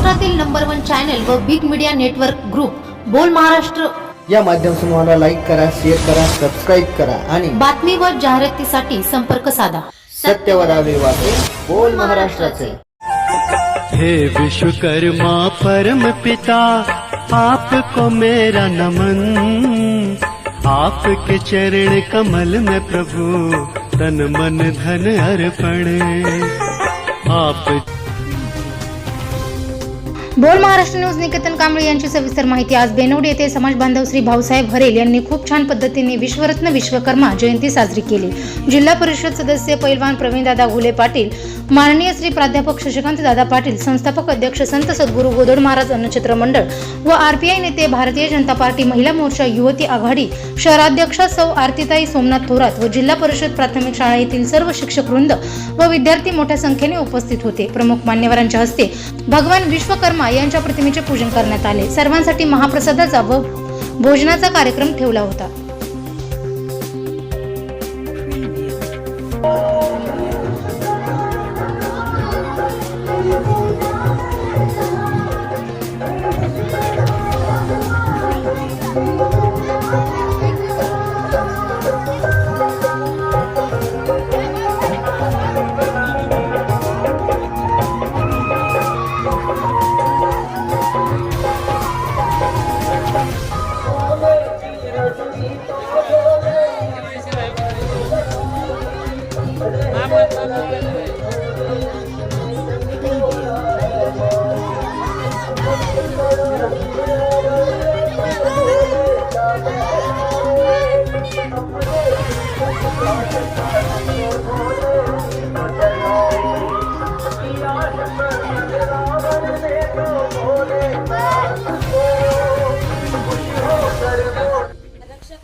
महाराष्ट्रातील number one channel व big media network group Bol Maharashtra. या माध्यम समूहाला लाईक करा शेअर करा सबस्क्राईब करा आणि बातमी व जाहिरातीसाठी संपर्क साधा. सत्यवरावे वाचे बोल महाराष्ट्राचे. हे विश्वकर्मा परम पिता आपको मेरा नमन. आपके चरण कमल में प्रभु तन मन धन अर्पण. आप बोल महाराष्ट्र न्यूज निकेतन कांबळे यांची सविस्तर माहिती आज बेनोड येथे समाज बांधव श्री भाऊसाहेब हरेल यांनी खूप छान पद्धतीने विश्वरत्न विश्वकर्मा जयंती साजरी केली. जिल्हा परिषद सदस्य पैलवान प्रवीणदादा घुले पाटील माननीय श्री प्राध्यापक शशिकांत दादा पाटील संस्थापक अध्यक्ष संत सद्गुरू गोदड महाराज अन्नचित्र मंडळ व आरपीआय नेते भारतीय जनता पार्टी महिला मोर्चा युवती आघाडी शहराध्यक्षा सौ आरतीताई सोमनाथ थोरात व जिल्हा परिषद प्राथमिक शाळा येथील सर्व शिक्षक वृंद व विद्यार्थी मोठ्या संख्येने उपस्थित होते. प्रमुख मान्यवरांच्या हस्ते भगवान विश्वकर्मा यांच्या प्रतिमेचे पूजन करण्यात आले. सर्वांसाठी महाप्रसादाचा व भोजनाचा कार्यक्रम ठेवला होता.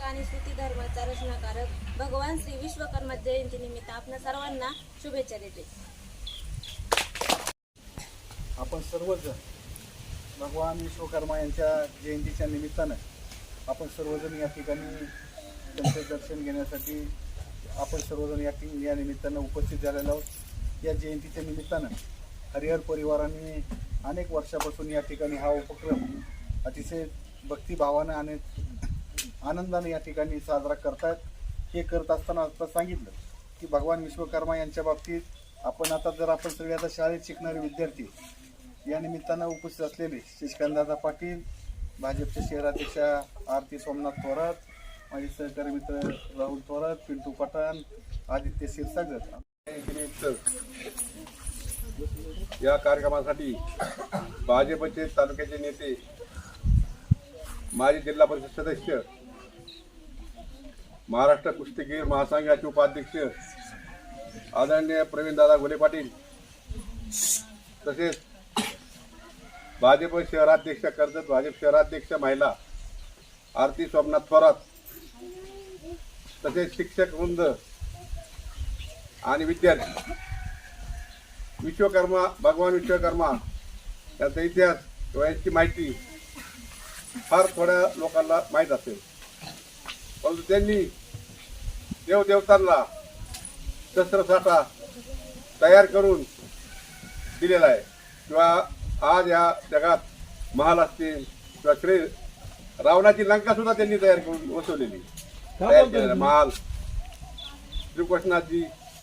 आणि स्तुती धर्माचा रचनाकारक भगवान श्री विश्वकर्मा जयंती निमित्त आपल्या सर्वांना शुभेच्छा देते. आपण सर्वजण भगवान विश्वकर्मा यांच्या जयंतीच्या निमित्तानं आपण सर्वजण या ठिकाणी त्यांचे दर्शन घेण्यासाठी आपण सर्वजण या या निमित्तानं उपस्थित झालेलो आहोत. या जयंतीच्या निमित्तानं हरिहर परिवाराने अनेक वर्षापासून या ठिकाणी हा उपक्रम अतिशय भक्तिभावानं आणि आनंदाने या ठिकाणी साजरा करतायत. हे करत असताना आता सांगितलं की भगवान विश्वकर्मा यांच्या बाबतीत आपण आता जर आपण सगळे आता शाळेत शिकणारे विद्यार्थी या निमित्तानं उपस्थित असलेले शशिकांतदादा पाटील भाजपचे शहराध्यक्षा आरती सोमनाथ थोरात माझे सहकारी मित्र राहुल थोरात पिंटू पठाण आदित्य क्षीरसागर. या कार्यक्रमासाठी भाजपचे तालुक्याचे नेते माजी जिल्हा परिषद सदस्य महाराष्ट्र कुस्तीगीर महासंघाचे उपाध्यक्ष आदरणीय प्रवीणदादा घोले पाटील तसेच भाजप शहराध्यक्ष कर्जत भाजप शहराध्यक्ष महिला आरती सोमनाथ थोरात तसेच शिक्षक वृंद आणि विद्यार्थी विश्वकर्मा भगवान विश्वकर्मा याचा इतिहास किंवा माहिती फार थोड्या लोकांना माहीत असेल. परंतु त्यांनी देवदेवतांना शस्त्रसाठा तयार करून दिलेला आहे. किंवा आज या जगात महाल असतील किंवा श्री रावणाची लंका सुद्धा त्यांनी तयार करून वसवलेली महाल. श्रीकृष्णाची